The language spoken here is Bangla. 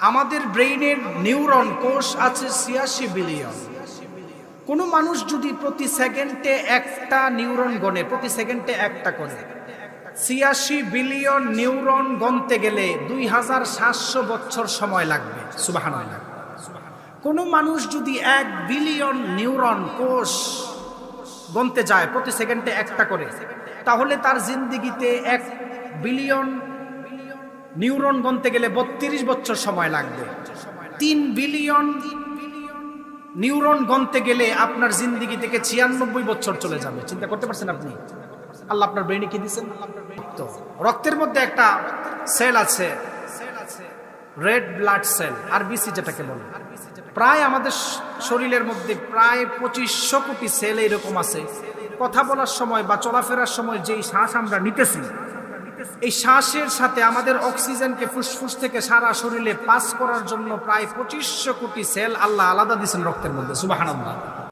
আমাদের ব্রেইনের নিউরন কোষ আছে ছিয়াশি বিলিয়ন। কোনো মানুষ যদি প্রতি সেকেন্ডে একটা নিউরন গণে, প্রতি সেকেন্ডে একটা করে, ছিয়াশি বিলিয়ন নিউরন গণতে গেলে দুই হাজার সাতশো বছর সময় লাগবে সুবাহান কোনো মানুষ যদি এক বিলিয়ন নিউরন কোষ গণতে যায়, প্রতি সেকেন্ডে একটা করে, তাহলে তার জিন্দিগিতে এক বিলিয়ন নিউরন গণতে গেলে বত্রিশ বছর সময় লাগবে। তিন বিলিয়ন নিউরন গণতে গেলে আপনার জিন্দিগি থেকে ছিয়ানব্বই বছর চলে যাবে। চিন্তা করতে পারছেন আপনি? আল্লাহ আপনার ব্রেনে কি দিচ্ছেন রক্তের মধ্যে একটা সেল আছে। রেড ব্লাড সেল আর বিসি যেটাকে বলে। প্রায় আমাদের শরীরের মধ্যে প্রায় পঁচিশশো কোটি সেল এরকম আছে। কথা বলার সময় বা চলাফেরার সময় যেই শ্বাস আমরা নিতেছি এই শ্বাসের সাথে আমাদের অক্সিজেনকে ফুসফুস থেকে সারা শরীরে পাস করার জন্য প্রায় পঁচিশশো কোটি সেল আল্লাহ আলাদা দিয়েছেন রক্তের মধ্যে সুবাহান